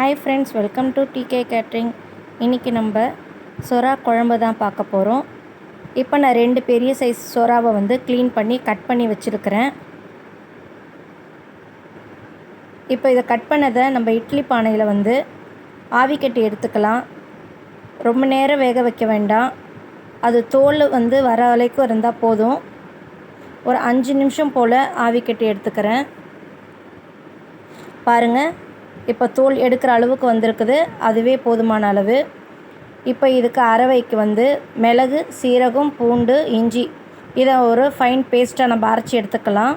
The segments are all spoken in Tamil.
Hi friends welcome to DK catering இன்றைக்கி நம்ம சொரா குழம்பு தான் பார்க்க போகிறோம் இப்போ நான் ரெண்டு பெரிய சைஸ் சொராவை வந்து க்ளீன் பண்ணி கட் பண்ணி வச்சுருக்கிறேன். இப்போ இதை கட் பண்ணதை நம்ம இட்லி பானையில் வந்து ஆவி கட்டி எடுத்துக்கலாம். ரொம்ப நேரம் வேக வைக்க வேண்டாம். அது தோல் வந்து வர வரைக்கும் இருந்தால் போதும். ஒரு அஞ்சு நிமிஷம் போல் ஆவி கட்டி எடுத்துக்கிறேன். பாருங்கள் இப்போ தோல் எடுக்கிற அளவுக்கு வந்திருக்குது. அதுவே போதுமான அளவு. இப்போ இதுக்கு அரவைக்கு வந்து மிளகு சீரகம் பூண்டு இஞ்சி. இதை ஒரு ஃபைன் பேஸ்ட்டாக நம்ம அரைச்சி எடுத்துக்கலாம்.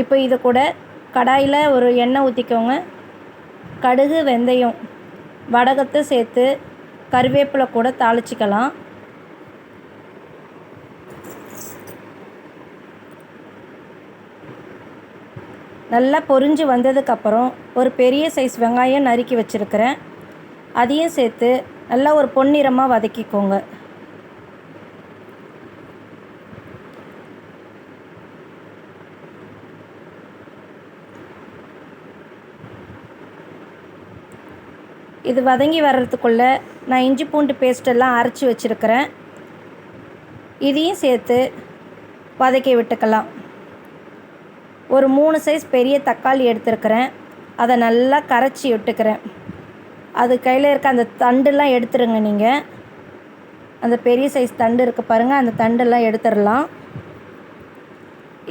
இப்போ இது கூட கடாயில் ஒரு எண்ணெய் ஊற்றிக்கோங்க கடுகு வெந்தயம் வடகத்தை சேர்த்து கருவேப்பிலை கூட தாளிச்சிக்கலாம். நல்லா பொரிஞ்சு வந்ததுக்கப்புறம் ஒரு பெரிய சைஸ் வெங்காயம் நறுக்கி வச்சுருக்கிறேன். அதையும் சேர்த்து நல்லா ஒரு பொன்னிறமாக வதக்கிக்கோங்க. இது வதங்கி வர்றதுக்குள்ளே நான் இஞ்சி பூண்டு பேஸ்டெல்லாம் அரைச்சி வச்சுருக்கிறேன். இதையும் சேர்த்து வதக்கி விட்டுக்கலாம். ஒரு மூணு சைஸ் பெரிய தக்காளி எடுத்துருக்கிறேன். அதை நல்லா கரைச்சி விட்டுக்கிறேன். அது கையில் இருக்க அந்த தண்டுலாம் எடுத்துருங்க நீங்கள் அந்த பெரிய சைஸ் தண்டு இருக்க பாருங்கள் அந்த தண்டெல்லாம் எடுத்துடலாம்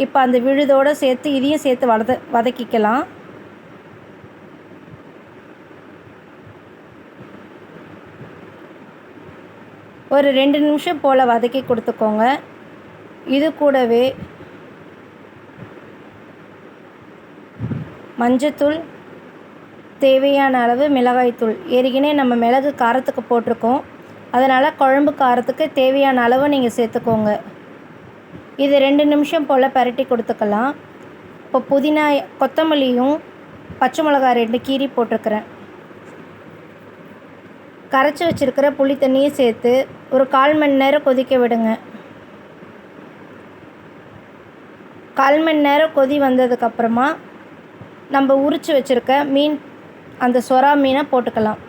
இப்போ அந்த விழுதோடு சேர்த்து இதையும் சேர்த்து வத வதக்கிக்கலாம். ஒரு ரெண்டு நிமிஷம் போல் வதக்கி கொடுத்துக்கோங்க. இது கூடவே மஞ்சத்தூள் தேவையான அளவு மிளகாய்த்தூள் ஏற்கனவே நம்ம மிளகு காரத்துக்கு போட்டிருக்கோம். அதனால் குழம்பு காரத்துக்கு தேவையான அளவு நீங்கள் சேர்த்துக்கோங்க. இது ரெண்டு நிமிஷம் போல் பரட்டி கொடுத்துக்கலாம். இப்போ புதினா கொத்தமல்லியும் பச்சை மிளகா ரெண்டு கீரி போட்டிருக்கிறேன். கரைச்சி வச்சுருக்கிற புளி தண்ணியை சேர்த்து ஒரு கால் மணி நேரம் கொதிக்க விடுங்க. கால் மணி நேரம் கொதி வந்ததுக்கப்புறமா நம்ம உரித்து வச்சுருக்க மீன் அந்த சொரா மீனை போட்டுக்கலாம்.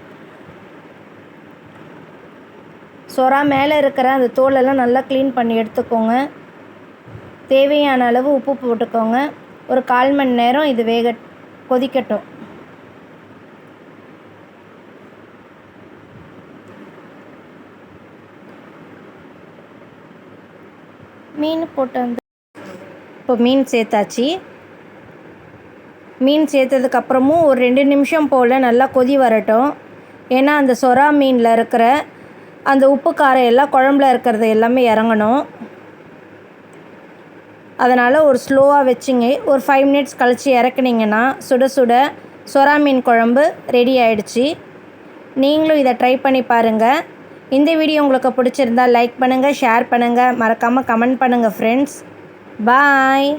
சொரா மேலே இருக்கிற அந்த தோலெல்லாம் நல்லா க்ளீன் பண்ணி எடுத்துக்கோங்க. தேவையான அளவு உப்பு போட்டுக்கோங்க. ஒரு கால் மணி நேரம் இது வேக கொதிக்கட்டும். மீன் போட்டு வந்து இப்போ மீன் சேர்த்தாச்சு. மீன் சேர்த்ததுக்கப்புறமும் ஒரு ரெண்டு நிமிஷம் போல் நல்லா கொதி வரட்டும். ஏன்னா அந்த சொரா மீனில் இருக்கிற அந்த உப்பு காரம் எல்லாம் குழம்புல இருக்கிறது எல்லாமே இறங்கணும். அதனால் ஒரு ஸ்லோவாக வச்சுங்க. ஒரு ஃபைவ் மினிட்ஸ் கழித்து இறக்குனீங்கன்னா சுட சுட சொரா மீன் குழம்பு ரெடி ஆயிடுச்சு. நீங்களும் இதை ட்ரை பண்ணி பாருங்கள் இந்த வீடியோ உங்களுக்கு பிடிச்சிருந்தா லைக் பண்ணுங்கள் ஷேர் பண்ணுங்கள் மறக்காமல் கமெண்ட் பண்ணுங்கள் ஃப்ரெண்ட்ஸ் பாய்